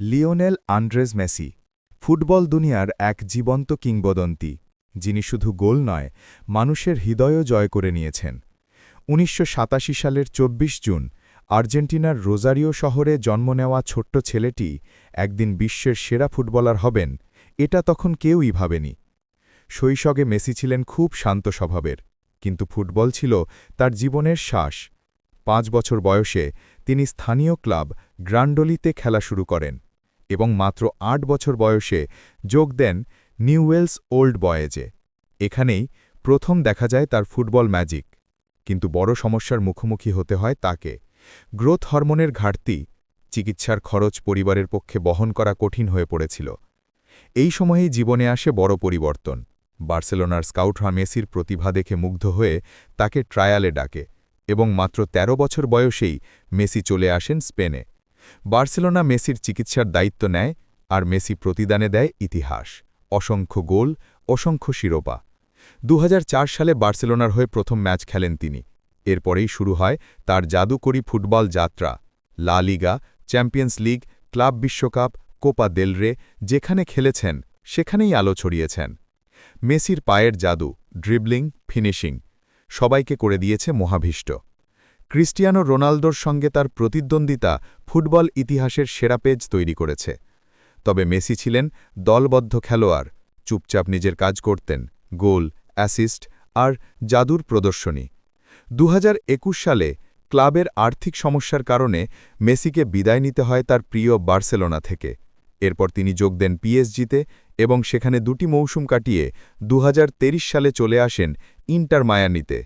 Lionel আন্ড্রেজ Messi, football দুনিয়ার এক জীবন্ত কিংবদন্তি, যিনি শুধু গোল নয়, মানুষের হৃদয়ও জয় করে নিয়েছেন। উনিশশো সাতাশি সালের ২৪ জুন, আর্জেন্টিনার রোজারিও শহরে জন্ম নেওয়া ছোট্ট ছেলেটি একদিন বিশ্বের সেরা ফুটবলার হবেন, এটা তখন কেউই ভাবেনি। শৈশবে মেসি ছিলেন খুব শান্ত স্বভাবের, কিন্তু ফুটবল ছিল তার জীবনের শ্বাস। পাঁচ বছর বয়সে তিনি স্থানীয় ক্লাব গ্রান্ডলিতে খেলা শুরু করেন। এবং মাত্র আট বছর বয়সে যোগ দেন নিউওয়েলস ওল্ড বয়েজে। এখানেই প্রথম দেখা যায় তার ফুটবল ম্যাজিক। কিন্তু বড় সমস্যার মুখোমুখি হতে হয় তাকে। গ্রোথ হরমোনের ঘাটতি, চিকিৎসার খরচ পরিবারের পক্ষে বহন করা কঠিন হয়ে পড়েছিল। এই সময়েই জীবনে আসে বড় পরিবর্তন। বার্সেলোনার স্কাউটরা মেসির প্রতিভা দেখে মুগ্ধ হয়ে তাকে ট্রায়ালে ডাকে এবং মাত্র ১৩ বছর বয়সেই মেসি চলে আসেন স্পেনে। বার্সেলোনা মেসির চিকিৎসার দায়িত্ব নেয় আর মেসি প্রতিদানে দেয় ইতিহাস, অসংখ্য গোল, অসংখ্য শিরোপা। দু হাজার চার সালে বার্সেলোনার হয়ে প্রথম ম্যাচ খেলেন তিনি। এরপরেই শুরু হয় তার জাদুকরী ফুটবল যাত্রা, La Liga, Champions League, club বিশ্বকাপ, কোপা দেলরে যেখানে খেলেছেন, সেখানেই আলো ছড়িয়েছেন। মেসির পায়ের জাদু, ড্রিবলিং, ফিনিশিং, সবাইকে করে দিয়েছে মহাভীষ্ট ক্রিস্টিয়ানো রোনালদোর সঙ্গে তার প্রতিদ্বন্দ্বিতা ফুটবল ইতিহাসের সেরা পেজ তৈরি করেছে। তবে মেসি ছিলেন দলবদ্ধ খেলোয়াড়, চুপচাপ নিজের কাজ করতেন, গোল, অ্যাসিস্ট আর জাদুর প্রদর্শনী। দু হাজার একুশ সালে ক্লাবের আর্থিক সমস্যার কারণে মেসিকে বিদায় নিতে হয় তার প্রিয় বার্সেলোনা থেকে। এরপর তিনি যোগ দেন পিএসজিতে এবং সেখানে দুটি মৌসুম কাটিয়ে দু হাজার তেইশ সালে চলে আসেন ইন্টার মায়ানিতে।